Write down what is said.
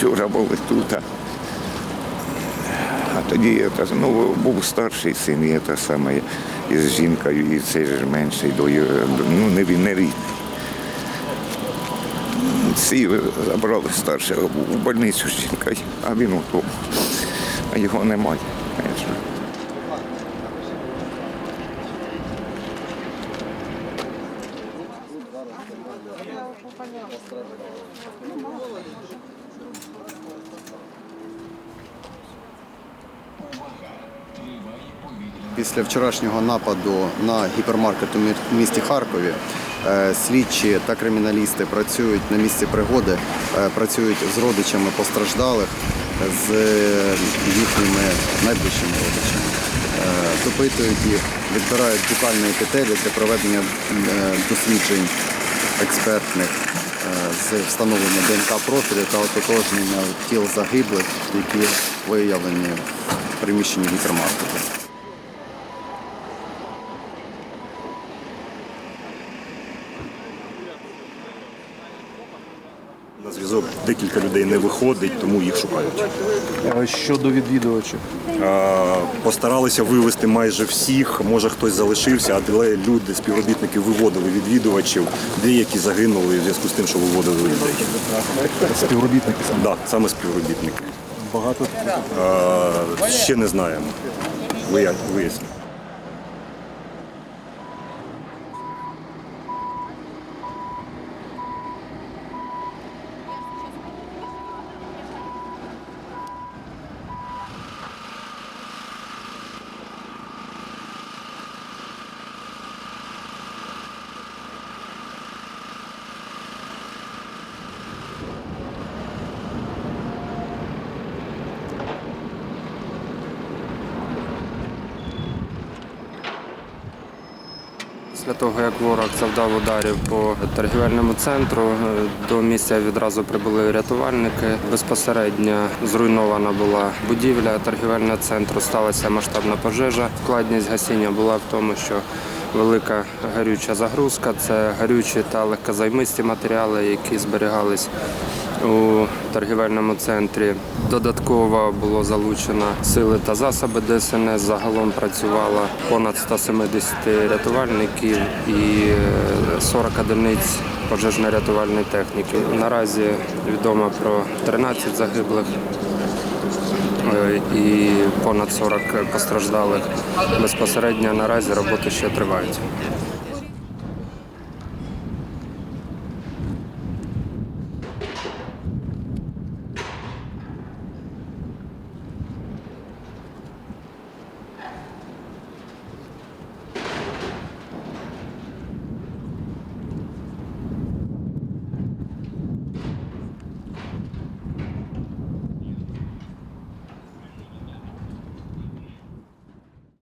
вчора були тут. а- тоді я ну, був старший син, і та саме із жінкою, і цей ж менший ну не він не рідний. Всі забрали старшого в больницю з жінкою, а він удома. А його немає. знаєш. Після вчорашнього нападу на гіпермаркет у місті Харкові е, слідчі та криміналісти працюють на місці пригоди, е, працюють з родичами постраждалих, з їхніми найближчими родичами. Е, Допитують їх, відбирають букальні епітелі для проведення досліджень експертних з встановлення ДНК профілю та ототожнення тіл загиблих, які виявлені в приміщенні гіпермаркету. На зв'язок декілька людей не виходить, тому їх шукають. Щодо відвідувачів. Постаралися вивезти майже всіх. Може хтось залишився, але люди, співробітники виводили відвідувачів. Деякі загинули в зв'язку з тим, що виводили людей. Співробітники саме. Так, саме співробітники. Багато Ще не знаємо. Вия- Після того, як ворог завдав ударів по торгівельному центру, е, до місця відразу прибули рятувальники. Безпосередньо зруйнована була будівля торгівельного центру, сталася масштабна пожежа. Складність гасіння була в тому, що велика гарюча загрузка це гарючі та легкозаймисті матеріали, які зберігались у торгівельному центрі. Додатково було залучено сили та засоби ДСНС. Загалом працювало понад 170 рятувальників і е, 40 одиниць пожежно-рятувальної техніки. Наразі відомо про 13 загиблих е, і понад 40 постраждалих. Безпосередньо наразі роботи ще тривають.